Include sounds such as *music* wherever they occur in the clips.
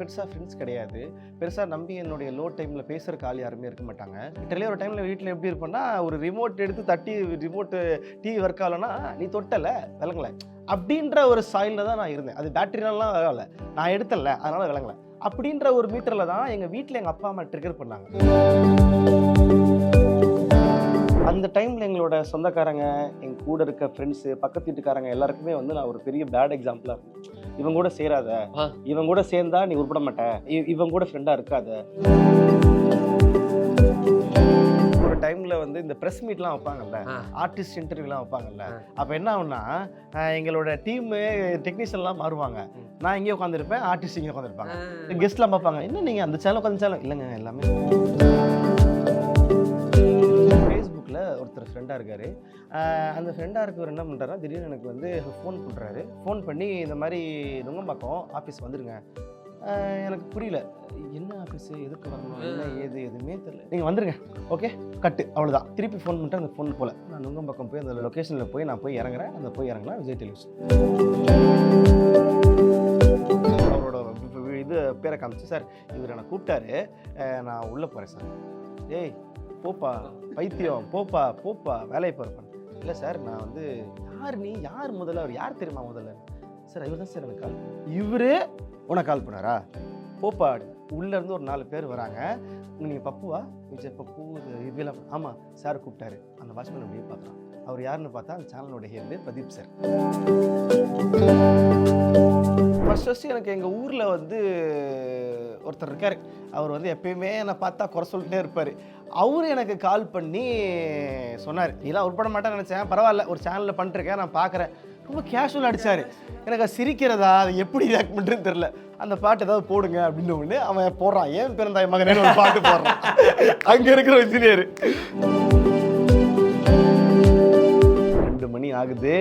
பெருசாக ஃப்ரெண்ட்ஸ் கிடையாது. பெருசாக நம்பி என்னுடைய லோ டைமில் பேசுகிறக்கு ஆள் யாருமே இருக்க மாட்டாங்க. இட்டலே ஒரு டைமில் வீட்டில் எப்படி இருப்பேன்னா ஒரு ரிமோட் எடுத்து தட்டி ரிமோட்டு டிவி ஒர்க் ஆகலைன்னா நீ தொட்டலை விளங்கலை. அப்படின்ற ஒரு சாயிலில் தான் நான் இருந்தேன். அது பேட்டரினாலாம் விளங்கல. நான் எடுத்தல அதனால் விளங்கலை. அப்படின்ற ஒரு மீட்டரில் தான் எங்கள் வீட்டில் எங்கள் அப்பா அம்மா ட்ரிகர் பண்ணாங்க. அந்த டைமில் எங்களோட சொந்தக்காரங்க எங்கள் கூட இருக்க ஃப்ரெண்ட்ஸு பக்கத்து வீட்டுக்காரங்க எல்லாருக்குமே வந்து நான் ஒரு பெரிய பேட் எக்ஸாம்பிளாக இருந்தேன். இவன் கூட சேராத. இவன் கூட சேர்ந்தா நீ உருப்பட மாட்ட இவன் கூட ஃப்ரெண்டாக இருக்காத ஒரு டைமில் வந்து இந்த ப்ரெஸ் மீட்லாம் வைப்பாங்கல்ல. ஆர்டிஸ்ட் இன்டர்வியூலாம் வைப்பாங்கல்ல. அப்போ என்ன ஆகும்னா எங்களோட டீமு டெக்னீஷியன்லாம் மாறுவாங்க. நான் இங்கே உட்காந்துருப்பேன் ஆர்டிஸ்ட் இங்கே உட்காந்துருப்பாங்க கெஸ்ட்லாம் பார்ப்பாங்க என்ன நீங்கள் அந்த சேனல் உட்காந்து சேனல் இல்லைங்க எல்லாமே ஒருத்தர் ஃப்ரெண்டாக இருக்கார். அந்த ஃப்ரெண்டாக இருக்கவர் என்ன பண்ணுறாருன்னா திடீர்னு எனக்கு வந்து ஃபோன் பண்ணுறாரு ஃபோன் பண்ணி இந்த மாதிரி நுங்கம்பாக்கம் ஆஃபீஸ் வந்துடுங்க எனக்கு புரியல. என்ன ஆஃபீஸு எதுக்கு வரணும்? என்ன ஏது? எதுவுமே தெரியல. நீங்கள் வந்துருங்க. ஓகே கட்டு அவ்வளோதான் திருப்பி ஃபோன் பண்ணிட்டு அந்த ஃபோன் போல். நான் நுங்கம்பாக்கம் போய் அந்த லொக்கேஷனில் போய் நான் போய் இறங்குறேன். அந்த போய் இறங்கினா விஜய் டெலிவிஷன் அவரோட வி- இது பேரை காமிச்சு சார் இவர் என்னை கூப்பிட்டாரு. நான் உள்ளே போகிறேன் சார். ஏய் போப்பா பைத்தியம் போப்பா போப்பா வேலையை போகிறப்ப இல்லை சார் நான் வந்து யார் நீ? யார் முதல்ல அவர் யார் தெரியுமா முதல்ல சார் இவர் தான் சார் எனக்கு கால் இவரு உனக்கு கால் பண்ணாரா? போப்பா உள்ளேருந்து ஒரு நாலு பேர் வராங்க. நீங்கள் பப்புவா? விஜய் பப்பு இது ஆமாம் சார் கூப்பிட்டாரு. அந்த வாட்ச்மேன் அப்படியே பார்க்குறான் அவர் யாருன்னு பார்த்தா அந்த சேனலோட head Pradeep sir. First first எனக்கு எங்கள் ஊரில் வந்து ஒருத்தர் இருக்கார். அவர் வந்து எப்பயுமே என்னை பார்த்தா குறை சொல்லிட்டே இருப்பார். அவர் எனக்கு கால் பண்ணி சொன்னார். இதெல்லாம் உட்பட மாட்டேன்னு நினச்சேன். பரவாயில்ல ஒரு சேனலில் பண்ணிட்டுருக்கேன் நான் பார்க்குறேன் ரொம்ப கேஷுவல் அடிச்சார். எனக்கு அது சிரிக்கிறதா? அது எப்படி ரியாக்ட் பண்ணுறதுன்னு தெரில அந்த பாட்டு ஏதாவது போடுங்க அப்படின்னு ஒன்று அவன் போடுறான். ஏன் பிறந்தாய் மகனே ஒரு பாட்டு போடுறான். அங்கே இருக்கிற இன்ஜினியர் ரெண்டு மணி ஆகுது.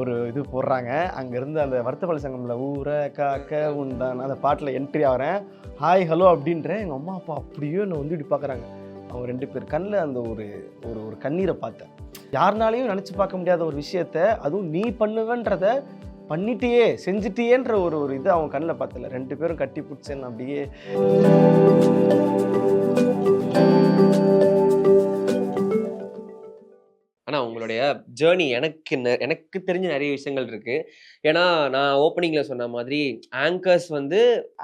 ஒரு இது போடுறாங்க. அங்கேருந்து அந்த வருத்தப்பள்ளி சங்கமில் ஊர காக்க உண்டான. அந்த பாட்டில் என்ட்ரி ஆகிறேன். ஹாய் ஹலோ அப்படின்ற எங்கள் அம்மா அப்பா அப்படியே என்னை வந்து இப்படி பார்க்குறாங்க அவங்க ரெண்டு பேர் கண்ணில் அந்த ஒரு ஒரு ஒரு கண்ணீரை பார்த்தேன். யாருனாலையும் நினச்சி பார்க்க முடியாத ஒரு விஷயத்த அதுவும் நீ பண்ணுவேன்றத பண்ணிட்டியே செஞ்சிட்டியேன்ற ஒரு ஒரு இது அவங்க கண்ணில் பார்த்தல ரெண்டு பேரும் கட்டி பிடிச்சேன்னு அப்படியே ஆனா உங்களுடைய ஜேர்னி எனக்கு என்ன எனக்கு தெரிஞ்ச நிறைய விஷயங்கள் இருக்கு. ஏன்னா நான் ஓப்பனிங்ல சொன்ன மாதிரி ஆங்கர்ஸ் வந்து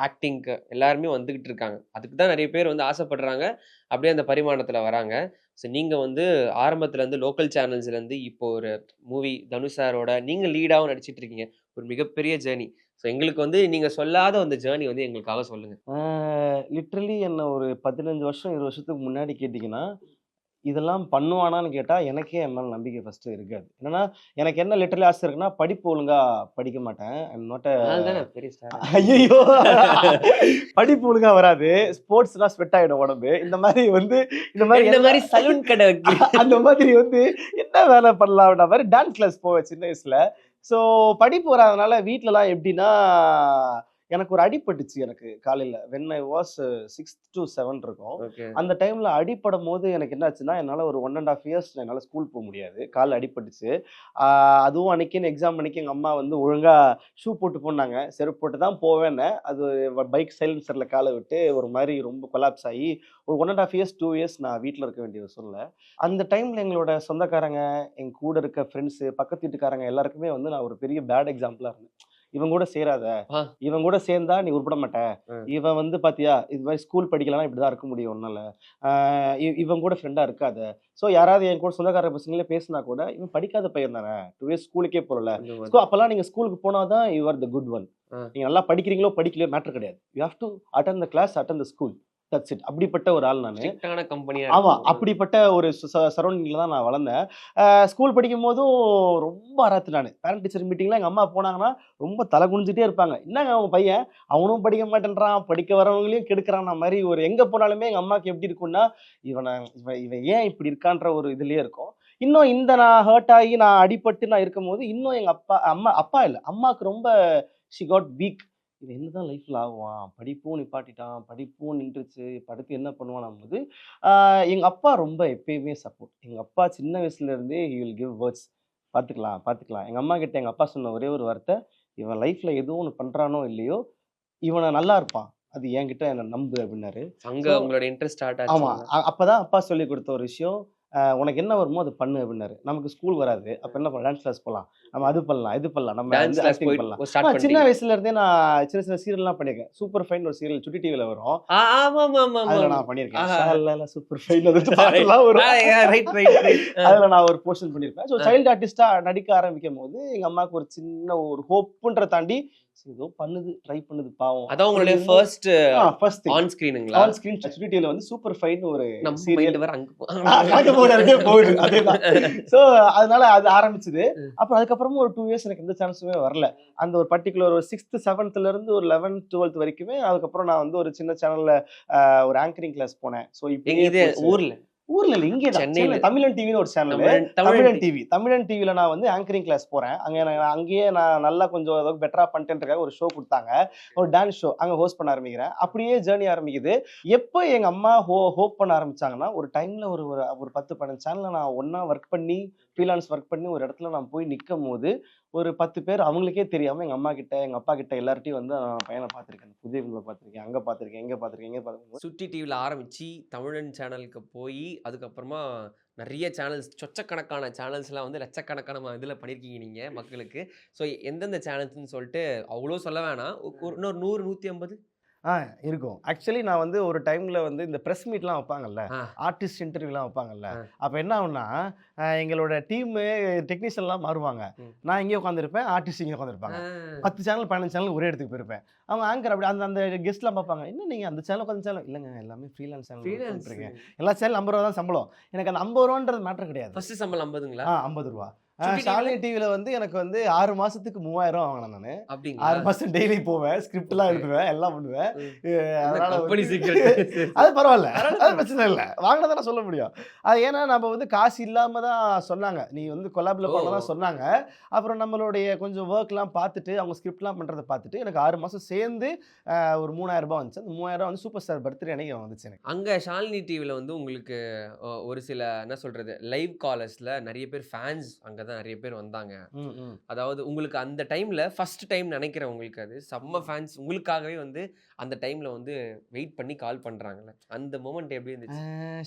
ஆக்டிங்க்கு எல்லாருமே வந்துகிட்டு இருக்காங்க. அதுக்கு தான் நிறைய பேர் வந்து ஆசைப்படுறாங்க. அப்படியே அந்த பரிமாணத்துல வராங்க. ஸோ நீங்கள் வந்து ஆரம்பத்துலேருந்து லோக்கல் சேனல்ஸ்லேருந்து இப்போ ஒரு மூவி தனுஷ் சாரோட நீங்கள் லீடாகவும் நடிச்சிட்டு இருக்கீங்க. ஒரு மிகப்பெரிய ஜேர்னி ஸோ எங்களுக்கு வந்து நீங்கள் சொல்லாத அந்த ஜேர்னி வந்து எங்களுக்காக சொல்லுங்கள் லிட்ரலி என்ன ஒரு பதினஞ்சு வருஷம் இருபது வருஷத்துக்கு முன்னாடி கேட்டிங்கன்னா இதெல்லாம் பண்ணுவானான்னு கேட்டால் எனக்கே என் மேலே நம்பிக்கை ஃபஸ்ட்டு இருக்காது. என்னன்னா எனக்கு என்ன லிட்டரலி ஆசை இருக்குன்னா படிப்பு ஒழுங்கா படிக்க மாட்டேன். ஐம் நாட் அதுதானே பெரிய ஸ்டார் ஐயோ படிப்பு ஒழுங்கா வராது. ஸ்போர்ட்ஸ்லாம் ஸ்வெட் ஆகிடும் உடம்பு. இந்த மாதிரி வந்து இந்த மாதிரி இந்த மாதிரி சலூன் கடை அந்த மாதிரி வந்து என்ன வேலை பண்ணலாம் மாதிரி டான்ஸ் கிளாஸ் போவேன் சின்ன வயசுல. ஸோ படிப்பு வராதனால வீட்டிலலாம் எப்படின்னா எனக்கு ஒரு அடிபட்டுச்சு எனக்கு காலையில். When I was six to seven இருக்கும். அந்த டைமில் அடிப்படும் போது எனக்கு என்னாச்சுன்னா என்னால் ஒரு ஒன் அண்ட் ஆஃப் இயர்ஸ் என்னால் ஸ்கூல் போக முடியாது. கால் அடிபட்டுச்சு. ஆஹ் அதுவும் அன்னைக்குன்னு எக்ஸாம் அன்னைக்கு எங்கள் அம்மா வந்து ஒழுங்காக ஷூ போட்டு போனாங்க. செருப்பு போட்டு தான் போவேன்னு. அது பைக் சைலன்சரில் காலை விட்டு ஒரு மாதிரி ரொம்ப கொலாப்ஸ் ஆகி ஒரு one and half years two years நான் வீட்டில் இருக்க வேண்டிய சொல்ல அந்த டைமில் எங்களோட சொந்தக்காரங்க எங்க கூட இருக்க ஃப்ரெண்ட்ஸு பக்கத்து வீட்டுக்காரங்க எல்லாருக்குமே வந்து நான் ஒரு பெரிய பேட் எக்ஸாம்பிளாக இருந்தேன். இவன் கூட சேராத. இவன் கூட சேர்ந்தா நீ உருப்பட மாட்ட. இவன் வந்து பாத்தியா இது மாதிரி ஸ்கூல் படிக்கலாம் இப்படி தான் இருக்க முடியும் இ- இவன் கூட ஃப்ரெண்டா இருக்காத. ஸோ யாராவது என் கூட சொந்தக்கார பசங்களே பேசினா கூட இவன் படிக்காத பையன் தானே. டூ இயர்ஸ் ஸ்கூலுக்கே போகல. மாதிரி. ஸோ அப்பெல்லாம் நீங்க ஸ்கூலுக்கு போனாதான் you are the good one. நீங்க நல்லா படிக்கிறீங்களோ படிக்கலையோ மேட்டர் கிடையாது. You have to attend the class attend the school that's it அப்படிப்பட்ட ஒரு ஆள் நான். ஸ்ட்ரிக்டான கம்பெனியா ஆமா அப்படிப்பட்ட ஒரு சரௌண்டிங்ல தான் நான் வளர்ந்தேன். ஸ்கூல் படிக்கும் போதும் ரொம்ப அராத்து நான். பேரண்ட் டீச்சர் மீட்டிங்ல எங்க அம்மா போனாங்கன்னா ரொம்ப தலை குனிஞ்சிட்டே இருப்பாங்க. என்னங்க அவங்க பையன்? அவனும் படிக்க மாட்டேன்றான் படிக்க வரவங்களையும் கெடுக்கிறான் மாதிரி ஒரு எங்க போனாலுமே எங்க அம்மாக்கு எப்படி இருக்கும்னா இவனை இவன் இவன் ஏன் இப்படி இருக்கான்ற ஒரு இதுலயே இருக்கும். இன்னும் இந்த நான் ஹர்ட் ஆகி நான் அடிபட்டு நான் இருக்கும்போது இன்னும் எங்க அப்பா அம்மா அப்பா இல்லை. அம்மாவுக்கு ரொம்ப ஷி காட் வீக் இது என்னதான் லைஃப்ல ஆகுவான்? படிப்பும் நிப்பாட்டிட்டான். படிப்பும் நின்றுச்சு. படுத்து என்ன பண்ணுவான் போது ஆஹ் எங்க அப்பா ரொம்ப எப்பயுமே சப்போர்ட் எங்க அப்பா சின்ன வயசுல இருந்தே ஹி வில் கிவ் வேர்ட்ஸ் பார்த்துக்கலாம் பார்த்துக்கலாம். எங்க அம்மா கிட்ட எங்க அப்பா சொன்ன ஒரே ஒரு வார்த்தை இவன் லைஃப்ல எதுவும் ஒன்று பண்றானோ இல்லையோ இவனை நல்லா இருப்பான். அது என்கிட்ட என்ன நம்பு அப்படின்னாரு. அங்க உங்களோட இன்ட்ரெஸ்ட் ஸ்டார்ட் ஆமா. ஆச்சு அ- அப்பதான் அப்பா சொல்லி கொடுத்த ஒரு விஷயம் உனக்கு என்ன வருமோ அது பண்ணு அப்படின்னாரு. நமக்கு ஸ்கூல் வராது. அப்ப என்ன பண்ணலாம்? டான்ஸ் கிளாஸ் போலாம். நம்ம அது பண்ணலாம் இது பண்ணலாம். நம்ம போய் பண்ணலாம். சின்ன வயசுல இருந்தே நான் சின்ன சின்ன சீரியல்லாம் பண்ணியிருக்கேன். சூப்பர் ஃபைன் ஒரு சீரியல் சுட்டி டிவில வரும். அதுல நான் பண்ணியிருக்கேன். சூப்பர் ஃபைன் *laughs* *laughs* அதுல நான் ஒரு போர்ஷன் பண்ணியிருப்பேன். ஸோ. சைல்டு ஆர்டிஸ்டா நடிக்க ஆரம்பிக்கும் போது எங்க அம்மாவுக்கு ஒரு சின்ன ஒரு ஹோப்புன்ற தாண்டி ஏதோ பண்ணுது ட்ரை பண்ணுது பாவம். அதான் உங்களுடைய ஃபர்ஸ்ட் ஃபர்ஸ்ட் ஆன் ஸ்கிரீனுங்களா ஆன் ஸ்கிரீன் டிவில வந்து சூப்பர் ஃபைன் ஒரு சீரியல் வர அங்க போ- கணக்கு போடுறதே போகுது அதேதான். *laughs* ஸோ அதனால அது ஆரம்பிச்சது. அப்புறம் அதுக்கப்புறமும் ஒரு டூ இயர்ஸ் எனக்கு எந்த சான்ஸுமே வரல. அந்த ஒரு பர்டிகுலர் ஒரு சிக்ஸ்த் செவன்த்ல இருந்து ஒரு லெவன்த் டுவெல்த் வரைக்குமே அதுக்கப்புறம் நான் வந்து ஒரு சின்ன சேனல்ல ஒரு ஆங்கரிங் கிளாஸ் போனேன். ஸோ இது இப்போ ஊர்ல? ஊர்ல இல்ல இங்கே சென்னையில. சென்னை தமிழன் டிவின்னு ஒரு சேனல் தமிழன் தமிழன் தமிழ் டிவி தமிழன் டிவில நான் வந்து ஆங்கரிங் கிளாஸ் போறேன். அங்க நான் அங்கேயே நான் நல்லா கொஞ்சம் ஏதாவது பெட்டரா பண்ணிட்டேன்றக்காக ஒரு ஷோ கொடுத்தாங்க. ஒரு டான்ஸ் ஷோ அங்க ஹோஸ்ட் பண்ண ஆரம்பிக்கிறேன். அப்படியே ஜேர்னி ஆரம்பிக்குது. எப்போ எங்க அம்மா ஹோ ஹோப் பண்ண ஆரம்பிச்சாங்கன்னா ஒரு டைம்ல ஒரு ஒரு பத்து பன்னெண்டு சேனல்ல நான் ஒண்ணா ஒர்க் பண்ணி ஃப்ரீலான்ஸ் ஒர்க் பண்ணி ஒரு இடத்துல நான் போய் நிற்கும் போது ஒரு பத்து பேர் அவங்களுக்கே தெரியாம எங்க அம்மா கிட்ட எங்க அப்பா கிட்ட எல்லார்ட்டையும் வந்து நான் பையனை பார்த்திருக்கேன். புதிய filmல பார்த்திருக்கேன் அங்க பார்த்திருக்கேன் இங்க பார்த்திருக்கேன் இங்க பார்த்திருக்கேன். சுட்டி டிவில ஆரம்பிச்சு தமிழன் சேனலுக்கு போய் அதுக்கப்புறமா நிறைய சேனல்ஸ் சொச்சக்கணக்கான சேனல்ஸ்லாம் வந்து லட்சக்கணக்கான இதுல பண்ணியிருக்கீங்க நீங்க மக்களுக்கு. ஸோ எந்தெந்த சேனல்ஸ்னு சொல்லிட்டு அவ்வளோ சொல்ல வேணாம். ஒரு இன்னொரு நூறு நூற்றி ஐம்பது? ஆ இருக்கும். ஆக்சுவலி நான் வந்து ஒரு டைம்ல வந்து இந்த ப்ரெஸ் மீட்லாம் வைப்பாங்கல்ல. ஆர்டிஸ்ட் இன்டர்வியூலாம் வைப்பாங்கல்ல. அப்போ என்ன ஆகும்னா எங்களோட டீமு டெக்னீஷியன்லாம் மாறுவாங்க. நான் இங்கே உட்காந்துருப்பேன் ஆர்டிஸ்ட் இங்கே உட்காந்துருப்பாங்க பத்து சேனல் பன்னெண்டு சேனல் ஒரே இடத்துக்கு போயிருப்பேன். அவங்க ஆங்கர் அப்படி அந்த அந்த கெஸ்ட்லாம் பார்ப்பாங்க என்ன நீங்கள் அந்த சேனல் உட்காந்து சேனல் இல்லைங்க எல்லாமே ஃப்ரீலான்ஸ் சேனல் எல்லா சேனல் ஐம்பது ரூபா தான் சம்பளம். எனக்கு அந்த ஐம்பது ரூபான்றது மேட்டர் கிடையாது. ஃபர்ஸ்ட் சம்பளம் ஐம்பதுங்களா? ஆ ஐம்பது ரூபா. ஷாலினி டிவியில் வந்து எனக்கு வந்து ஆறு மாசத்துக்கு மூவாயிரம் வாங்கினேன் நான். ஆறு மாசம் டெய்லி போவேன் ஸ்கிரிப்ட்லாம் எழுதுவேன் எல்லாம் பண்ணுவேன். அதனால *laughs* அது பரவாயில்ல. அது பிரச்சனை இல்லை. வாங்கினதை சொல்ல முடியும். அது ஏன்னா நம்ம வந்து காசு இல்லாம தான் சொன்னாங்க. நீ வந்து கொலாபில் பண்ண தான் ஓ. சொன்னாங்க. அப்புறம் நம்மளுடைய கொஞ்சம் ஒர்க்லாம் பார்த்துட்டு அவங்க ஸ்கிரிப்ட்லாம் பண்ணுறதை பார்த்துட்டு எனக்கு ஆறு மாதம் சேர்ந்து ஒரு மூணாயிரம் ரூபாய் வந்துச்சு. அந்த மூவாயிரம் வந்து சூப்பர் ஸ்டார் பர்த்டே அன்னைக்கு வந்துச்சு எனக்கு. அங்க ஷாலினி டிவில வந்து உங்களுக்கு ஒரு சில என்ன சொல்றது லைவ் காலர்ஸ்ல நிறைய பேர் ஃபேன்ஸ் அங்கதான் நிறைய பேர் வந்தாங்க. அதாவது உங்களுக்கு அந்த டைம்ல ஃபர்ஸ்ட் டைம் நினைக்கிறேன் உங்களுக்கு அது. செம்ம ஃபேன்ஸ் உங்களுக்காகவே வந்து அந்த டைம்ல வந்து வெயிட் பண்ணி கால் பண்றாங்கல்ல. அந்த மூமெண்ட் எப்படி இருந்துச்சு?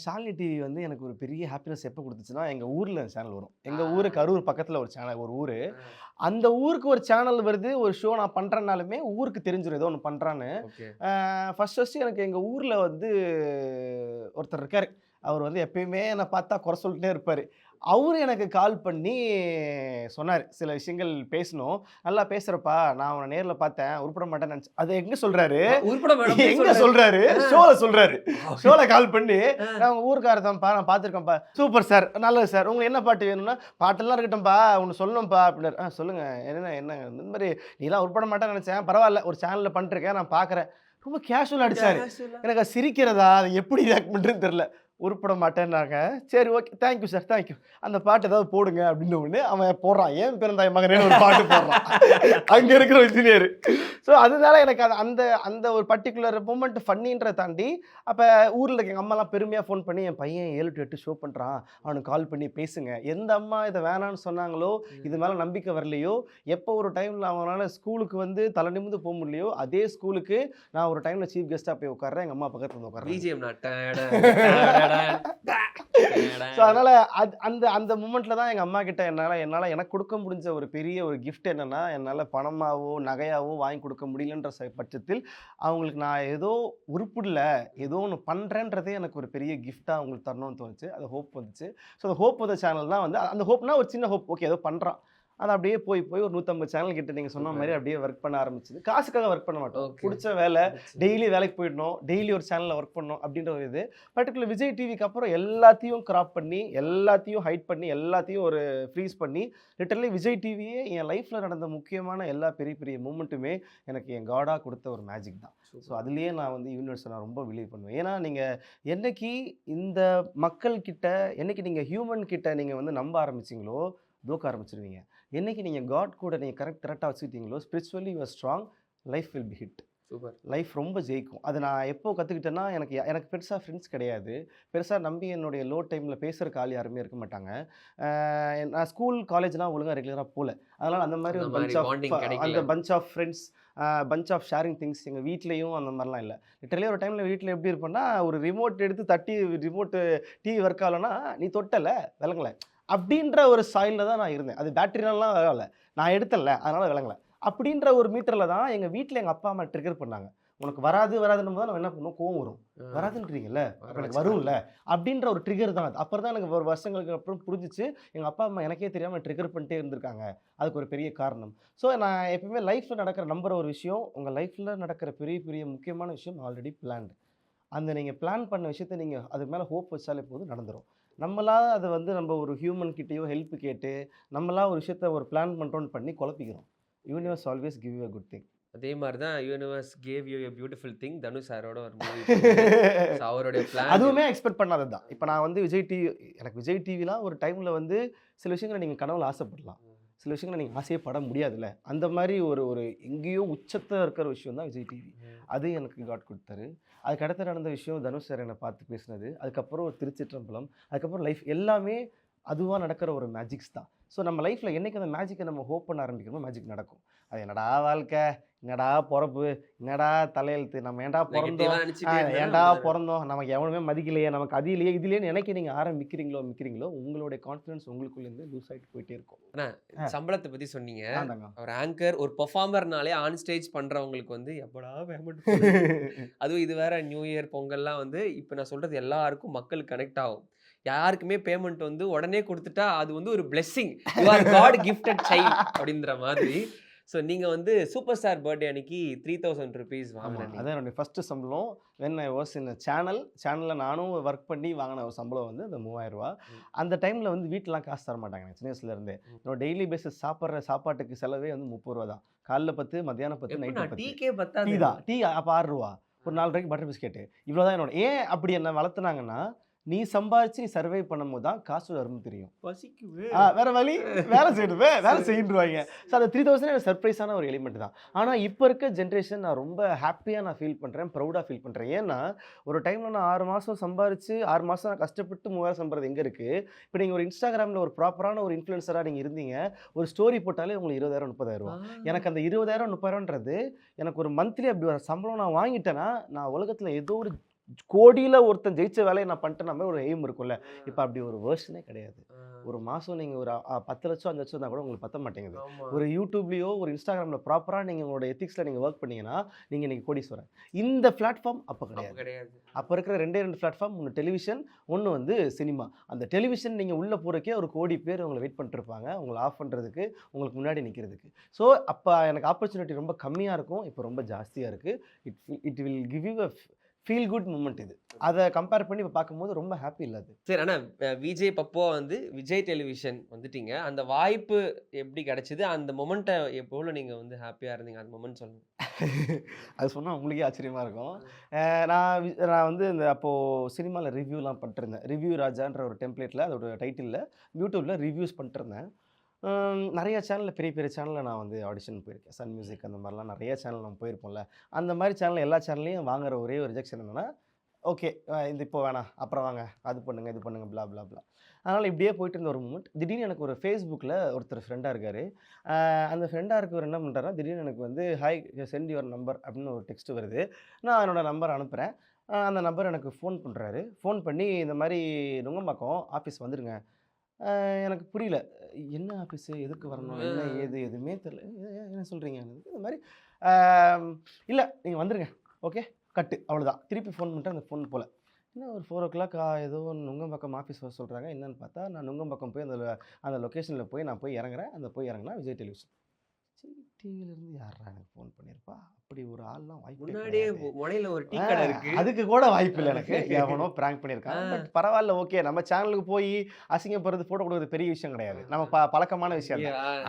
ஷாலினி டிவி வந்து எனக்கு ஒரு பெரிய ஹாப்பினஸ் எப்போ கொடுத்துச்சுன்னா எங்கள் ஊரில் சேனல் வரும். எங்கள். ஊர் கரூர் பக்கத்தில் ஒரு சேனல் ஒரு ஊர். அந்த ஊருக்கு ஒரு சேனல் வருது ஒரு ஷோ நான் பண்ணுறனாலுமே ஊருக்கு தெரிஞ்சிடும் ஏதோ ஒன்று பண்ணுறான்னு ஓகே. ஃபர்ஸ்ட் ஃபர்ஸ்ட் எனக்கு எங்கள் ஊரில் வந்து ஒருத்தர் இருக்கார். அவர் வந்து எப்பயுமே என்னை பார்த்தா குறை சொல்லிட்டே இருப்பார். அவர் எனக்கு கால் பண்ணி சொன்னார். சில விஷயங்கள் பேசணும். நல்லா பேசுகிறப்பா நான் அவனை நேரில் பார்த்தேன். உருப்பட மாட்டேன்னு நினச்சி அது எங்கே மேடம் எங்க சொல்றாரு. ஷோல சொல்றாரு. ஷோல கால் பண்ணி. நான் உங்க ஊருக்காரர் தான்ப்பா நான் பார்த்துருக்கேன்ப்பா. சூப்பர் சார் நல்லது சார். உங்களுக்கு என்ன பாட்டு வேணும்னா பாட்டெல்லாம் இருக்கட்டும்ப்பா ஒன்று சொல்லணும்ப்பா அப்படின்னாரு. ஆ சொல்லுங்க. என்ன என்ன இந்த மாதிரி நீலாம் உருப்பட மாட்டேன்னு நினைச்சேன். பரவாயில்ல ஒரு சேனல்ல பண்ணிருக்கேன் நான் பார்க்கறேன். ரொம்ப கேஷுவல் அடிச்சாரு. எனக்கு சிரிக்கிறதா? அது எப்படி ரியாக்ட் பண்ணுறதுன்னு தெரில உருப்பட மாட்டேன்னாங்க. சரி ஓகே. தேங்க்யூ சார் தேங்க்யூ அந்த பாட்டு ஏதாவது போடுங்க அப்படின்னு ஒன்று அவன் போடுறான். ஏன் பிறந்தாய் மகனே ஒரு பாட்டு போடுறான். அங்கே இருக்கிற இன்ஜினியர் ஸோ அதனால எனக்கு அது அந்த அந்த ஒரு பர்டிகுலர் மூமெண்ட் ஃபன்னின்றதை தாண்டி அப்போ ஊரில் இருக்க எங்கள் அம்மாலாம் பெருமையாக ஃபோன் பண்ணி என் பையன் ஏழு டு எட்டு ஷோ பண்ணுறான் அவனுக்கு கால் பண்ணி பேசுங்க. எந்த அம்மா இதை வேணான்னு சொன்னாங்களோ இது மேலே நம்பிக்கை வரலையோ எப்போ ஒரு டைமில் அவங்களால ஸ்கூலுக்கு வந்து தலை நிமிந்து போக முடியலையோ அதே ஸ்கூலுக்கு நான் ஒரு டைமில் சீஃப் கெஸ்ட்டாக போய் உட்கார்றேன். எங்கள் அம்மா பக்கத்தில் வந்து ஸோ அதனால் அது அந்த அந்த மூமெண்ட்டில் தான் எங்கள் அம்மா கிட்ட என்னால் என்னால் எனக்கு கொடுக்க முடிஞ்ச ஒரு பெரிய ஒரு கிஃப்ட் என்னன்னா என்னால் பணமாவோ நகையாவோ வாங்கி கொடுக்க முடியலன்ற ச- பட்சத்தில் அவங்களுக்கு நான் ஏதோ உருப்பிடல ஏதோ ஒன்று பண்ணுறேன்றதே எனக்கு ஒரு பெரிய கிஃப்டாக அவங்களுக்கு தரணும்னு தோணுச்சு. அது ஹோப் வந்துச்சு. ஸோ அந்த ஹோப் வந்த சேனல் தான் வந்து அந்த ஹோப்னா ஒரு சின்ன ஹோப் ஓகே ஏதோ பண்ணுறான் அது அப்படியே போய் போய் ஒரு நூற்றம்பது சேனல் கிட்ட நீங்கள் சொன்ன மாதிரி அப்படியே ஒர்க் பண்ண ஆரம்பிச்சது. காசுக்காக ஒர்க் பண்ண மாட்டோம். பிடிச்ச வேலை டெய்லி வேலைக்கு போயிடணும் டெய்லி ஒரு சேனலில் ஒர்க் பண்ணணும் அப்படின்ற ஒரு இது. பர்டிகுலர் விஜய் டிவிக்கு அப்புறம் எல்லாத்தையும் கிராப் பண்ணி எல்லாத்தையும் ஹைட் பண்ணி எல்லாத்தையும் ஒரு ஃப்ரீஸ் பண்ணி லிட்டரலி விஜய் டிவியே என் லைஃப்பில் நடந்த முக்கியமான எல்லா பெரிய பெரிய மூமெண்ட்டுமே எனக்கு என் காடாக கொடுத்த ஒரு மேஜிக் தான். ஸோ அதுலேயே நான் வந்து யூனிவர்ஸை நான் ரொம்ப பிலீவ் பண்ணுவேன். ஏன்னா நீங்கள் என்னைக்கு இந்த மக்கள் கிட்ட என்னைக்கு நீங்கள் ஹியூமன் கிட்ட நீங்கள் வந்து நம்ப ஆரம்பிச்சிங்களோ தோக்க ஆரம்பிச்சிருவீங்க. என்னைக்கு நீங்கள் காட் கூட நீங்கள் கரெக்ட் கரெக்டாக வச்சுக்கிட்டீங்களோ spiritually you are strong life will be hit super. Life ரொம்ப ஜெயிக்கும். அது நான் எப்போ கற்றுக்கிட்டேன்னா எனக்கு எனக்கு பெருசாக ஃப்ரெண்ட்ஸ் கிடையாது. பெருசாக நம்பி என்னுடைய லோ டைமில் பேசுகிறக்கு ஆள் யாருமே இருக்க மாட்டாங்க. நான் ஸ்கூல் காலேஜ்லாம் ஒழுங்காக ரெகுலராக போகல அதனால் அந்த மாதிரி ஒரு பஞ்ச் ஆஃப். அந்த bunch of friends bunch of sharing things எங்கள் வீட்லேயும் அந்த மாதிரிலாம் இல்லை. லிட்டரலி ஒரு டைமில் வீட்டில் எப்படி இருப்பேன்னா ஒரு ரிமோட் எடுத்து தட்டி ரிமோட்டு டிவி ஒர்க் ஆகலைன்னா நீ தொட்டல விளங்கல. அப்படின்ற ஒரு சாயிலில் தான் நான் இருந்தேன். அது பேட்டரினாலாம் விளங்கல நான் எடுத்தல அதனால விளங்கல. அப்படின்ற ஒரு மீட்டரில் தான் எங்கள் வீட்டில் எங்கள் அப்பா அம்மா ட்ரிகர் பண்ணாங்க. உனக்கு வராது வராதுன்னு போது நம்ம என்ன பண்ணுவோம்? கோவம் வரும். வராதுன்றீங்கல்ல? எனக்கு வரும்ல? அப்படின்ற ஒரு ட்ரிகர் தான் அது. அப்புறம் தான் எனக்கு ஒரு வருஷங்களுக்கு அப்புறம் புரிஞ்சிச்சு எங்கள் அப்பா அம்மா எனக்கே தெரியாமல் ட்ரிகர் பண்ணிட்டே இருந்திருக்காங்க. அதுக்கு ஒரு பெரிய காரணம். ஸோ நான் எப்பவுமே லைஃப்பில் நடக்கிற நம்புற ஒரு விஷயம் உங்கள் லைஃப்பில் நடக்கிற பெரிய பெரிய முக்கியமான விஷயம் ஆல்ரெடி பிளான்டு அந்த நீங்கள் பிளான் பண்ண விஷயத்தை நீங்கள் அது மேலே ஹோப் வச்சாலே போதும் நடந்துரும். நம்மளா அதை வந்து நம்ம ஒரு ஹியூமன் கிட்டேயோ ஹெல்ப் கேட்டு நம்மளா ஒரு விஷயத்த ஒரு பிளான் பண்ணுறோன்னு பண்ணி குழப்பிக்கிறோம். Universe always give you a good thing அதே மாதிரி தான் universe gave you a beautiful thing Dhanush சாரோட ஒரு மூவி *laughs* அவருடைய பிளான் அதுவுமே எக்ஸ்பெக்ட் பண்ணாதது தான் இப்போ நான் வந்து விஜய் டிவி எனக்கு விஜய் டிவிலாம் ஒரு டைமில் வந்து சில விஷயங்களை நீங்கள் கனவுல ஆசைப்படலாம். சில விஷயங்களை நீங்கள் ஆசையே பட முடியாதுல்ல. அந்த மாதிரி ஒரு ஒரு எங்கேயோ உச்சத்தில் இருக்கிற விஷயம் தான் விஜய் டிவி அது எனக்கு காட் கொடுத்தாரு. அதுக்கு அடுத்து நடந்த விஷயம் தனுஷ் சார் என்னை பார்த்து பேசினது. அதுக்கப்புறம் ஒரு திருச்சிற்றம்பலம். அதுக்கப்புறம் லைஃப் எல்லாமே அதுவாக நடக்கிற ஒரு மேஜிக்ஸ் தான். ஸோ நம்ம லைஃப்பில் என்னைக்கு அந்த மேஜிக்கை நம்ம ஹோப் பண்ண ஆரம்பிக்கிறோமோ மேஜிக் நடக்கும். அது என்னடா வாழ்க்கை? என்னடா பிறப்பு? என்னடா தலையெழுத்து? நம்ம ஏன்டா பிறந்தோம்? ஏன்டா பிறந்தோம்? நமக்கு எவனுமே மதிக்கலையே. நமக்கு அது இல்லையே இது இல்லையே நினைக்க நீங்கள் ஆரம்பிக்கிறீங்களோ மிக்கிறீங்களோ உங்களுடைய கான்ஃபிடன்ஸ் உங்களுக்குள்ளேருந்து லூஸ் ஆகிட்டு போயிட்டே இருக்கும். சம்பளத்தை பத்தி சொன்னீங்க. ஒரு ஆங்கர் ஒரு பெர்ஃபார்மர்னாலே ஆன் ஸ்டேஜ் பண்றவங்களுக்கு வந்து எப்படா பேமெண்ட் *laughs* அதுவும் இது வேற நியூ இயர் பொங்கல்லாம் வந்து இப்போ நான் சொல்றது எல்லாருக்கும் மக்களுக்கு கனெக்ட் ஆகும். யாருக்குமே பேமெண்ட் வந்து உடனே கொடுத்துட்டா அது வந்து ஒரு blessing you are god gifted child அப்படின்ற மாதிரி ஸோ நீங்க வந்து சூப்பர் ஸ்டார் பர்த்டே அன்னைக்கு த்ரீ தௌசண்ட் ருபீஸ் வாங்கினீங்க அதான் என்னுடைய ஃபஸ்ட்டு சம்பளம். When I was in channel சேனலில் நானும் ஒர்க் பண்ணி வாங்கின ஒரு சம்பளம் வந்து அந்த மூவாயிரம் ரூபா. ம். அந்த டைமில் வந்து வீட்டிலாம் காசு தர மாட்டாங்க சின்ன வயசுலேருந்தே. என்னோட டெய்லி பேசிஸ் சாப்பிட்ற சாப்பாட்டுக்கு செலவே வந்து முப்பது ரூபா தான். காலைல பத்து மத்தியானம் பத்து நைட்டு பத்து. டீக்கே பத்தாது டீ தான். டீ அப்போ ஆறு ரூபா. ஒரு நாலு ரூபாய்க்கு பட்டர் பிஸ்கெட்டு இவ்வளோ தான் என்னோட. ஏன் அப்படி என்ன வளர்த்துனாங்கன்னா நீ சம்பாதிச்சு நீ சர்வை பண்ணும்போது தான் காசு அருமை தெரியும். பசிக்குது ஆ, வேற வழி வேலை செய்யணுமே வேலை செய்யிடுவாங்க ஸோ அந்த த்ரீ தௌசண்ட் சர்ப்ரைஸான ஒரு எலிமெண்ட் தான். ஆனால் இப்போ இருக்க ஜென்ரேஷன் நான் ரொம்ப ஹாப்பியாக நான் ஃபீல் பண்ணுறேன் ப்ரௌடாக ஃபீல் பண்ணுறேன் ஏன்னா ஒரு டைமில் நான் ஆறு மாதம் சம்பாரிச்சு ஆறு மாதம் நான் கஷ்டப்பட்டு மூவாயிரம் சம்பாறது எங்கே இருக்குது இப்போ நீங்கள் ஒரு இன்ஸ்டாகிராமில் ஒரு ப்ராப்பரான ஒரு இன்ஃப்ளூயன்சராக நீங்கள் இருந்தீங்க ஒரு ஸ்டோரி போட்டாலே உங்களுக்கு இருபதாயிரம் முப்பதாயிரம் எனக்கு அந்த இருபதாயிரம் முப்பதாயிரம்ன்றது எனக்கு ஒரு மந்த்லி அப்படி ஒரு சம்பளம் நான் வாங்கிட்டேன்னா நான் உலகத்தில் ஏதோ ஒரு கோடியில் ஒருத்தன் ஜெயிச்ச வேலையை நான் பண்ணிட்டேன் ஒரு எய்ம் இருக்கும்ல. இப்போ அப்படி ஒரு வேர்ஷனே கிடையாது. ஒரு மாதம் நீங்கள் ஒரு பத்து லட்சம் அஞ்சு லட்சம் தான் கூட உங்களுக்கு பத்த மாட்டேங்குது. ஒரு யூடியூப்லேயோ ஒரு இன்ஸ்டாகிராமில் ப்ராப்பராக நீங்கள் உங்களோட எத்திக்ஸில் நீங்கள் ஒர்க் பண்ணீங்கன்னா நீங்கள் இன்றைக்கி கோடீஸ்வரன். இந்த பிளாட்ஃபார்ம் அப்போ கிடையாது. கிடையாது. அப்போ இருக்கிற ரெண்டே ரெண்டு பிளாட்ஃபார்ம் ஒன்று டெலிவிஷன் ஒன்று வந்து சினிமா அந்த டெலிவிஷன் நீங்கள் உள்ளே போகிறக்கே ஒரு கோடி பேர் உங்களை வெயிட் பண்ணிட்டுருப்பாங்க உங்களை ஆஃப் பண்ணுறதுக்கு உங்களுக்கு முன்னாடி நிற்கிறதுக்கு ஸோ அப்போ எனக்கு ஆப்பர்ச்சுனிட்டி ரொம்ப கம்மியாக இருக்கும். இப்போ ரொம்ப ஜாஸ்தியாக இருக்குது it it will give you a feel good moment இது. அதை கம்பேர் பண்ணி இப்போ பார்க்கும்போது ரொம்ப ஹாப்பி இல்லை அது. சரி ஆனா அஹ், விஜய் பப்போ வந்து விஜய் டெலிவிஷன் வந்துட்டீங்க. அந்த வாய்ப்பு எப்படி கிடைச்சது? அந்த மொமெண்ட்டை எவ்வளோ நீங்க வந்து ஹாப்பியா இருந்தீங்க? அந்த மொமெண்ட் சொல்லுங்க. *laughs* அது சொன்னால் உங்களுக்கே ஆச்சரியமாக இருக்கும். நான் வி- நான் வந்து இந்த அப்போது சினிமாவில் ரிவ்யூலாம் பண்ணிட்டுருந்தேன் ரிவ்யூ ராஜான்ற ஒரு டெம்ப்ளேட்டில் அதோட டைட்டிலில் யூடியூப்பில் ரிவ்யூஸ் பண்ணிட்டுருந்தேன் நிறைய சேனலில் பெரிய பெரிய சேனலில் நான் வந்து ஆடிஷன் போயிருக்கேன். சன் மியூசிக் அந்த மாதிரிலாம் நிறைய சேனல் நம்ம போயிருப்போம்ல. அந்த மாதிரி சேனல் எல்லா சேனல்லையும் வாங்குற ஒரே ஒரு ரிஜெக்ஷன் என்னென்னா ஓகே இது இப்போ வேணாம். அப்புறம் வாங்க. அது பண்ணுங்கள் இது பண்ணுங்க பிளா பிளா பிளா அதனால் இப்படியே போயிட்டு இருந்த ஒரு மூமெண்ட் திடீர்னு எனக்கு ஒரு ஃபேஸ்புக்கில் ஒருத்தர் ஃப்ரெண்டாக இருக்கார். அந்த ஃப்ரெண்டாக இருக்கவர் என்ன பண்ணுறாருன்னா திடீர்னு எனக்கு வந்து ஹாய் சென்ட் யுவர் நம்பர் அப்படின்னு ஒரு டெக்ஸ்ட் வருது. நான் என்னோடய நம்பர் அனுப்புகிறேன் அந்த நம்பர் எனக்கு ஃபோன் பண்ணுறாரு ஃபோன் பண்ணி இந்த மாதிரி நுங்கம்பாக்கம் ஆஃபீஸ் வந்துடுங்க எனக்கு புரியல. என்ன ஆஃபீஸு? எதுக்கு வரணும்? என்ன ஏது? எதுவுமே தெரியல என்ன சொல்கிறீங்க இந்த மாதிரி இல்லை நீங்கள் வந்துடுங்க ஓகே? கட்டு. அவ்வளோதான். திருப்பி ஃபோன் பண்ணிட்டு அந்த ஃபோன் போல். என்ன ஒரு ஃபோர் ஓ கிளாக் ஏதோ நுங்கம்பாக்கம் ஆஃபீஸ் வர சொல்கிறாங்க என்னன்னு பார்த்தா நான் நுங்கம்பாக்கம் போய் அந்த அந்த லொக்கேஷனில் போய் நான் போய் இறங்குறேன். அந்த போய் இறங்குனா விஜய் டெலிவிஷன் டிவிலேருந்து யாரா எனக்கு ஃபோன் பண்ணியிருப்பா? அப்படி ஒரு ஆள்லாம் வாய்ப்பு முன்னாடியே முனையில ஒரு டீ கடை இருக்கு. அதுக்கு கூட வாய்ப்பு இல்லை எனக்கு. *laughs* எவனோ பிராங்க் பண்ணியிருக்கான். பட் பரவாயில்ல ஓகே நம்ம சேனலுக்கு போய் அசிங்கப்படுறது ஃபோட்டோ கொடுக்குறது பெரிய விஷயம் கிடையாது. நம்ம ப பழக்கமான விஷயம்.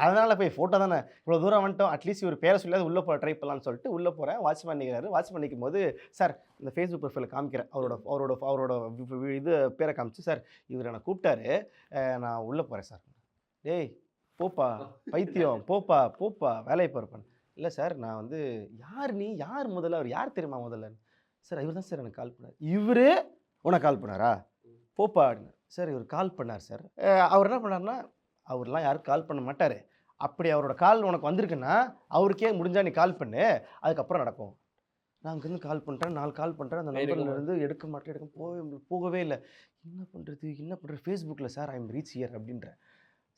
அதனால போய் ஃபோட்டோ தானே. இவ்வளோ தூரம் வந்துட்டோம். அட்லீஸ்ட் இவர் பேரை சொல்லியாவது உள்ளே போய் ட்ரை பண்ணலாம்னு சொல்லிட்டு உள்ளே போகிறேன் வாட்ச்மேன் நிற்கிறாரு வாட்ச்மேன் நிற்கும் போது சார் இந்த ஃபேஸ்புக் ப்ரொஃபைல் காமிக்கிறேன். அவரோட அவரோட அவரோட இது பேரை காமிச்சு சார் இவர் என்னை கூப்பிட்டாரு. நான் உள்ளே போகிறேன் சார் டேய் போப்பா பைத்தியம் போப்பா போப்பா வேலையை பார்ப்பேன் இல்லை சார் நான் வந்து யார் நீ? யார் முதல்ல? அவர் யார் தெரியுமா முதல்ல? சார் இவர் தான் சார் எனக்கு கால் பண்ணார். இவரு உனக்கு கால் பண்ணாரா? போப்பா அப்படின்னாரு. சார் இவர் கால் பண்ணார் சார். அவர் என்ன பண்ணார்னா அவர்லாம் யாரும் கால் பண்ண மாட்டார். அப்படி அவரோட கால் உனக்கு வந்திருக்குன்னா அவருக்கே முடிஞ்சா நீ கால் பண்ணு. அதுக்கப்புறம் நடக்கும். நான் அங்கேருந்து கால் பண்ணுறேன் நாலு கால் பண்ணுறேன் அந்த எடுக்க நம்பர்ல இருந்து எடுக்க மாட்டேன் எடுக்க போகவே போகவே இல்லை. என்ன பண்ணுறது என்ன பண்ணுறது ஃபேஸ்புக்கில் sir I am reach year அப்படின்றேன்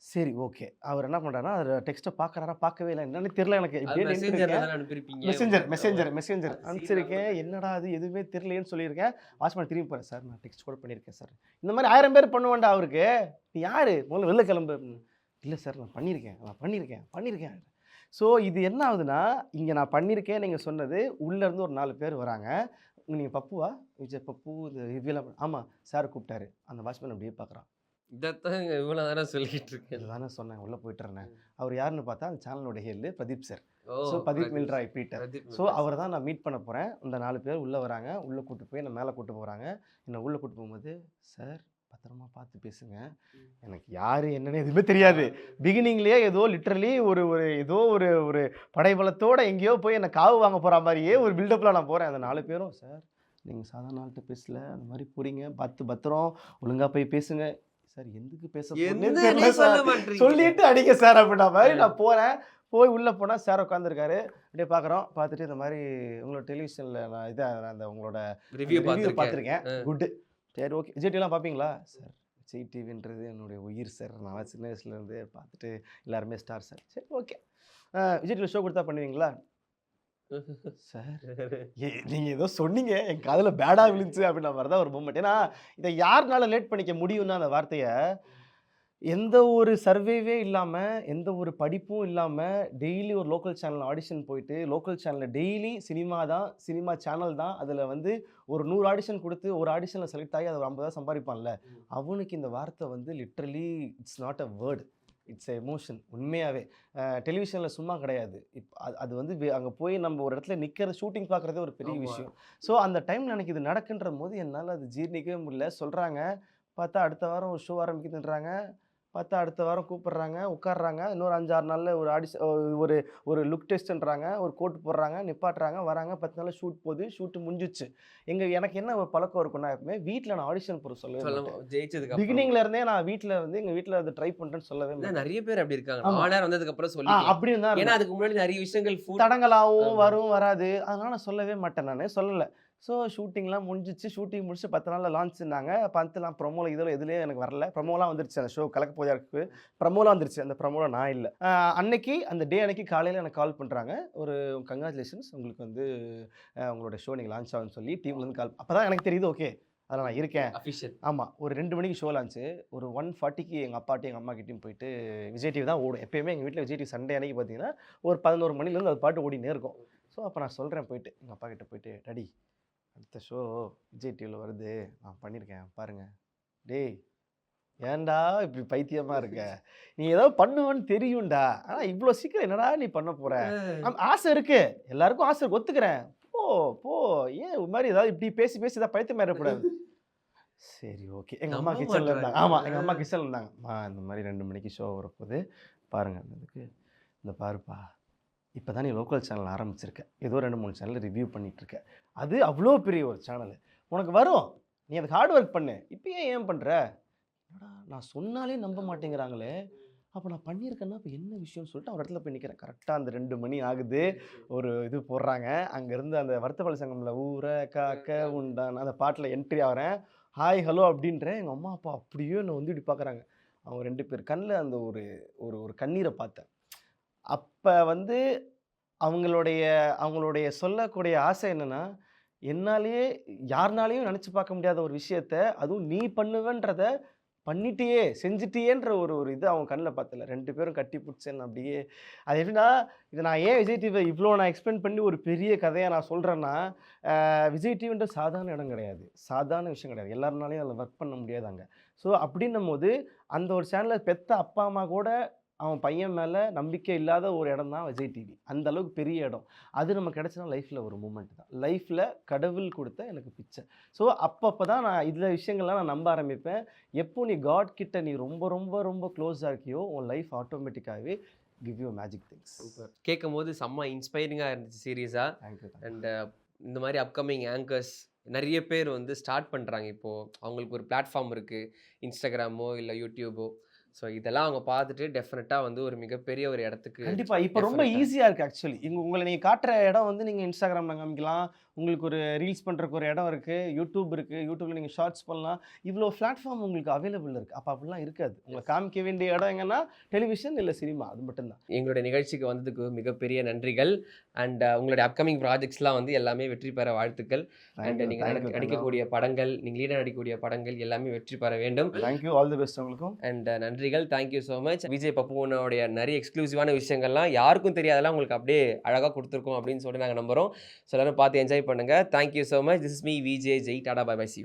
சரி ஓகே. அவர் என்ன பண்ணுறாருன்னா அதில் டெக்ஸ்ட்டை பார்க்குறாரா பார்க்கவே இல்லை. என்னன்னு தெரியல எனக்கு. மெசேஞ்சர் மெசேஞ்சர் மெசேஞ்சர் அனுப்பிச்சிருக்கேன். என்னடா அது எதுவுமே தெரியலையேன்னு சொல்லியிருக்கேன். வாட்ச்மேன் திரும்பி போகிறேன் சார் நான் டெக்ஸ்ட் கூட பண்ணியிருக்கேன் சார். இந்த மாதிரி ஆயிரம் பேர் பண்ணுவேன்டா அவருக்கு. நீ யார்? முதல்ல வெளில கிளம்பு. இல்லை சார் நான் பண்ணியிருக்கேன். நான் பண்ணியிருக்கேன். பண்ணியிருக்கேன். ஸோ இது என்ன ஆகுதுன்னா இங்கே நான் பண்ணியிருக்கேன் நீங்கள் சொன்னது உள்ளேருந்து ஒரு நாலு பேர் வராங்க. நீங்கள் பப்புவா? விஜய் பப்பு இந்த ரிவ்யூலாம் ஆமாம் சார் கூப்பிட்டாரு. அந்த வாட்ச்மேன் அப்படியே பார்க்குறான் இதைத்தான் இவ்வளவு தானே சொல்லிட்டு இருக்கேன். இதுதானே சொன்னேன் உள்ளே போயிட்டுறேன் அவர் யாருன்னு பார்த்தா அந்த சேனலோட hell Pradeep sir. So Pradeep. Milroy Peter. So. அவரை தான் நான் மீட் பண்ண போகிறேன் இந்த நாலு பேர் உள்ளே வராங்க. உள்ளே கூட்டு போய் என்னை மேலே கூட்டு போகிறாங்க என்னை உள்ளே கூட்டு போகும்போது சார் பத்திரமா பார்த்து பேசுங்க. எனக்கு யார் என்னன்னு எதுவுமே தெரியாது. பிகினிங்லேயே ஏதோ லிட்ரலி ஒரு ஒரு ஏதோ ஒரு ஒரு படைபலத்தோட எங்கேயோ போய் என்னை காவு வாங்க போகிற மாதிரியே ஒரு பில்டப்பில் நான் போகிறேன் அந்த நாலு பேரும் சார் நீங்கள் சாதாரண ஆள்கிட்ட பேசல. அந்த மாதிரி போறீங்க பார்த்து பத்திரம். ஒழுங்காக போய் பேசுங்க. சார் எதுக்கு பேச. சொல்லிட்டு அடிங்க சார் அப்படின்ற மாதிரி நான் போகிறேன் போய் உள்ளே போனால் சார் உட்காந்துருக்காரு அப்படியே பார்க்குறோம் பார்த்துட்டு இந்த மாதிரி உங்களோட டெலிவிஷனில் நான் இதை அந்த உங்களோட ரிவ்யூ பார்த்துருக்கேன். குட்டு சரி ஓகே விஜய் பார்ப்பீங்களா? சார் விஜய் டிவின்றது என்னுடைய உயிர் சார். நான் சின்ன வயசுலேருந்து பார்த்துட்டு எல்லாருமே ஸ்டார் சார். சரி ஓகே விஜய் டிவி ஷோ கொடுத்தா பண்ணுவீங்களா? சார் *laughs* நீங்கள் ஏதோ சொன்னீங்க என் காதில் பேடாக விழுந்துச்சு அப்படின்ற மாதிரி தான் ஒரு மூமெண்ட் ஏன்னா இதை யாருனால லேட் பண்ணிக்க முடியும்னா அந்த வார்த்தையை எந்த ஒரு சர்வேவே இல்லாமல் எந்த ஒரு படிப்பும் இல்லாமல் டெய்லி ஒரு லோக்கல் சேனல் ஆடிஷன் போயிட்டு லோக்கல் சேனலில் டெய்லி சினிமா தான் சினிமா சேனல் தான் அதில் வந்து ஒரு நூறு ஆடிஷன் கொடுத்து ஒரு ஆடிஷனில் செலக்ட் ஆகி அதை ஒரு ஐம்பதா சம்பாதிப்பான்ல. அவனுக்கு இந்த வார்த்தை வந்து literally it's not a word it's emotion உண்மையாகவே டெலிவிஷனில் சும்மா கிடையாது. இப்போ அது அது வந்து அங்கே போய் நம்ம ஒரு இடத்துல நிற்கிற ஷூட்டிங் பார்க்குறதே ஒரு பெரிய. விஷயம். ஸோ அந்த டைமில் எனக்கு இது நடக்குன்ற போது என்னால் அது ஜீர்ணிக்கவே முடியல. சொல்கிறாங்க பார்த்தா அடுத்த வாரம் ஒரு ஷோ ஆரம்பிக்குதுன்றாங்க. பார்த்தா அடுத்த வாரம் கூப்பிடுறாங்க உட்காடுறாங்க இன்னொரு அஞ்சாறு நாளில் ஒரு ஆடிஷன் ஒரு ஒரு லுக் டெஸ்ட்ன்றாங்க ஒரு கோட் போடுறாங்க நிப்பாட்டுறாங்க வராங்க. பத்து நாளில் ஷூட் போகுது ஷூட்டு முடிஞ்சிச்சு. எங்கள் எனக்கு என்ன ஒரு பழக்கம் இருக்குன்னா எப்பவுமே வீட்டில் நான் ஆடிஷன் போகிற சொல்லவே சொல்ல மாட்டேன். ஜெயிச்சதுக்கு பிகினிங்ல இருந்தே நான் வீட்டில் வந்து எங்கள் வீட்டில் அதை ட்ரை பண்ணுறேன்னு சொல்லவே நிறைய பேர் அப்படி இருக்காங்க. ஆனர் வந்ததுக்கு அப்புறம் சொல்லி அப்படின்னு தான் ஏன்னா. அதுக்கு முன்னாடி நிறைய விஷயங்கள் தடங்களாகவும். வரும் வராது. அதனால நான் சொல்லவே மாட்டேன் நான். சொல்லலை. ஸோ ஷூட்டிங்லாம் முடிஞ்சிச்சு. ஷூட்டிங் முடிச்சு பத்து நாளில் லான்ச்னாங்க. பத்துலாம் ப்ரொமோல இதில் எதுலேயும் எனக்கு வரல. ப்ரொமோலாம் வந்துருச்சு. அந்த ஷோ கலக்க போதா இருக்கு ப்ரமோலாம் வந்துருச்சு. அந்த ப்ரமோல நான் இல்லை. அன்னைக்கு அந்த டே அன்னைக்கு காலையில் எனக்கு கால் பண்ணுறாங்க ஒரு கங்க்ராச்சுலேஷன்ஸ் உங்களுக்கு வந்து உங்களோட ஷோ நீங்கள் லான்ச் ஆகும்னு சொல்லி டீம்லேருந்து கால் அப்போ தான் எனக்கு தெரியுது ஓகே. அதில் நான் இருக்கேன். official. ஆமாம் ஒரு ரெண்டு மணிக்கு ஷோ லான்ச்சு. ஒரு ஒன் ஃபார்ட்டிக்கு எங்கள் அப்பாட்டையும் எங்கள் அம்மா கிட்டேயும் போயிட்டு விஜய் டிவி தான் ஓடும். எப்பயுமே எங்கள் வீட்டில் விஜய் டிவி சண்டே அன்னைக்கு பார்த்தீங்கன்னா ஒரு பதினோரு மணிலேருந்து அது பாட்டு ஓடினே இருக்கும். ஸோ அப்போ நான் சொல்கிறேன் போயிட்டு. எங்கள் அப்பா கிட்ட போயிட்டு டாடி அடுத்த ஷோ விஜய் டிவியில் வருது. நான் பண்ணியிருக்கேன் பாருங்கள் டேய் ஏன்டா இப்படி பைத்தியமாக இருக்க? நீ ஏதோ பண்ணுவேன்னு தெரியும்டா. ஆனால் இவ்வளோ சீக்கிரம் என்னடா நீ பண்ண போகிற ஆசை இருக்கு. எல்லாருக்கும் ஆசை இருக்கு. ஒத்துக்கிறேன். போ போ. ஏன் ஒரு மாதிரி ஏதாவது இப்படி பேசி பேசி ஏதாவது பைத்தியம் ஏறக்கூடாது சரி ஓகே எங்கள் அம்மா கிச்சனில் இருந்தாங்க. ஆமாம் எங்கள் அம்மா கிச்சனில் இருந்தாங்க. அம்மா இந்த மாதிரி ரெண்டு மணிக்கு ஷோ வரப்போகுது. பாருங்க அதுக்கு இந்த பாருப்பா. இப்போ தான் நீ லோக்கல் சேனல் ஆரம்பிச்சிருக்க. ஏதோ ரெண்டு மூணு சேனல் ரிவ்யூ பண்ணிகிட்ருக்க அது அவ்வளோ பெரிய ஒரு சேனல் உனக்கு வரும். நீ அதுக்கு ஹார்ட் ஒர்க் பண்ணு. இப்போ ஏன் பண்ணுற நான் சொன்னாலே நம்ப மாட்டேங்கிறாங்களே. அப்போ நான் பண்ணியிருக்கேன்னா இப்போ என்ன விஷயம்னு சொல்லிட்டு ஒரு இடத்துல போய் நிற்கிறேன் கரெக்டாக அந்த ரெண்டு மணி ஆகுது. ஒரு இது போடுறாங்க. அங்கேருந்து அந்த வருத்தப்பள்ளி சங்கம்ல ஊர காக்க உண்டான் அந்த பாட்டில் என்ட்ரி ஆகிறேன். ஹாய் ஹலோ அப்படின்றேன். எங்கள் அம்மா அப்பா அப்படியே என்னை வந்து இப்படி பார்க்குறாங்க. அவங்க ரெண்டு பேர் கண்ணில் அந்த ஒரு ஒரு ஒரு கண்ணீரை பார்த்தேன். அப்போ வந்து அவங்களுடைய அவங்களுடைய சொல்லக்கூடிய ஆசை என்னென்னா என்னாலேயே யாருனாலையும் நினச்சி பார்க்க முடியாத ஒரு விஷயத்த அதுவும் நீ பண்ணுவேன்றத பண்ணிட்டியே செஞ்சிட்டியேன்ற ஒரு ஒரு இது அவங்க கண்ணில் பார்த்தல ரெண்டு பேரும் கட்டி பிடிச்சேன் அப்படியே. அது எப்படின்னா இது நான் ஏன் விஜய் டிவி இவ்வளோ நான் எக்ஸ்பிளைன் பண்ணி ஒரு பெரிய கதையை நான் சொல்கிறேன்னா விஜய் டிவின்ற சாதாரண இடம் கிடையாது. சாதாரண விஷயம் கிடையாது. எல்லாருனாலையும் அதில் ஒர்க் பண்ண முடியாது அங்கே ஸோ அப்படின்னும் போது அந்த ஒரு சேனலில் பெத்த அப்பா அம்மா கூட அவன் பையன் மேலே நம்பிக்கை இல்லாத ஒரு இடம் தான் விஜய் டிவி அந்த அளவுக்கு பெரிய இடம். அது நம்ம கிடச்சினா லைஃப்பில் ஒரு மூமெண்ட் தான். லைஃப்பில் கடவுள் கொடுத்த எனக்கு பிச்சை. ஸோ அப்பப்போ தான் நான் இதில் விஷயங்கள்லாம் நான் நம்ப ஆரம்பிப்பேன். எப்போ நீ காட் கிட்ட நீ ரொம்ப ரொம்ப ரொம்ப க்ளோஸாக இருக்கியோ உன் லைஃப் ஆட்டோமேட்டிக்காகவே கிவ் யூ மேஜிக் திங்ஸ் கேட்கும் போது செம்ம இன்ஸ்பைரிங்காக இருந்துச்சு சீரியஸாக தேங்க்யூ அண்ட் இந்த மாதிரி அப்கமிங் ஆங்கர்ஸ் நிறைய பேர் வந்து ஸ்டார்ட் பண்ணுறாங்க இப்போது அவங்களுக்கு ஒரு பிளாட்ஃபார்ம் இருக்குது இன்ஸ்டாகிராமோ இல்லை யூடியூபோ ஸோ இதெல்லாம் அவங்க பார்த்துட்டு டெஃபினட்டாக வந்து ஒரு மிகப்பெரிய ஒரு இடத்துக்கு கண்டிப்பா. இப்போ ரொம்ப Definite-ஆ. ஈஸியா இருக்கு ஆக்சுவலி இங்க உங்களை நீங்க காட்டுற இடம் வந்து நீங்க இன்ஸ்டாகிராம்ல காமிக்கலாம். உங்களுக்கு ஒரு ரீல்ஸ் பண்றதுக்கு ஒரு இடம் இருக்கு யூடியூப் இருக்கு யூடியூப்ல நீங்க ஷார்ட்ஸ் பண்ணலாம். இவ்வளோ பிளாட்ஃபார்ம் உங்களுக்கு அவைலபிள் இருக்கு. அப்ப அப்படிலாம் இருக்காது. உங்களை காமிக்க வேண்டிய இடம் எங்கன்னா டெலிவிஷன் இல்ல சினிமா அது மட்டும்தான். எங்களுடைய நிகழ்ச்சிக்கு வந்ததுக்கு மிகப்பெரிய நன்றிகள். அண்ட் உங்களுடைய அப்கமிங் ப்ராஜெக்ட்ஸ்லாம் வந்து எல்லாமே வெற்றி பெற வாழ்த்துக்கள். அண்ட் நீங்கள் நடிக்க- நடிக்கக்கூடிய படங்கள் நீங்கள் லீடர் நடிக்கக்கூடிய படங்கள் எல்லாமே வெற்றி பெற வேண்டும். Thank you all the best உங்களுக்கும். அண்ட் நன்றிகள். Thank you so much Vijay பப்புவனுடைய நிறைய எக்ஸ்க்ளூசிவான விஷயங்கள்லாம் யாருக்கும் தெரியாதெல்லாம் உங்களுக்கு அப்படியே அழகாக கொடுத்துருக்கோம் அப்படின்னு சொல்லிட்டு நாங்கள் நம்புகிறோம் ஸோ எல்லாரும் பார்த்து என்ஜாய் பண்ணுங்கள் thank you so much this is me VJ Jai tata bye bye see